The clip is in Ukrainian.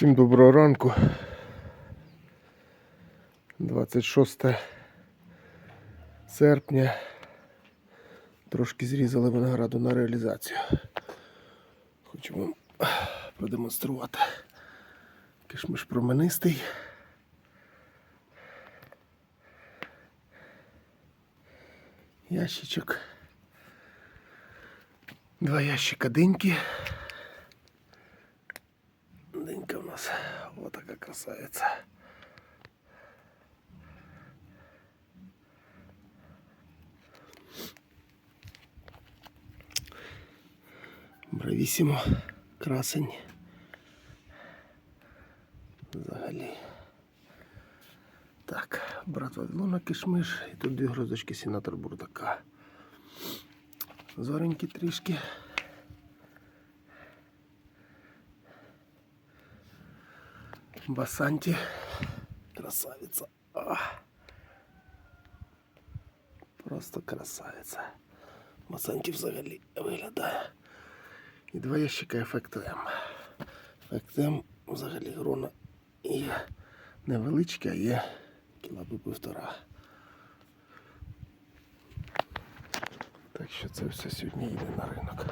Всім доброго ранку. 26 серпня. Трошки зрізали винограду на реалізацію. Хочу вам продемонструвати. Кишмиш променистий. Ящичок. Два ящика диньки. Динька у нас вот така красавица. Бравісімо, красень. Взагалі. Так, брат Вавилона кишмиш, і тут дві грозочки сенатор Бурдака. Зоренькі трішки. Басанті. Красавиця. А. Просто красавиця. Басанті взагалі виглядає. І два ящика ефекту М. Взагалі грона є невеличке, а є кілаби півтора. Так що це все сьогодні йде на ринок.